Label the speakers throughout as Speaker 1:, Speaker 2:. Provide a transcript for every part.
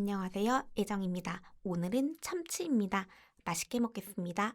Speaker 1: 안녕하세요. 예정입니다. 오늘은 참치입니다. 맛있게 먹겠습니다.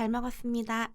Speaker 1: 잘 먹었습니다.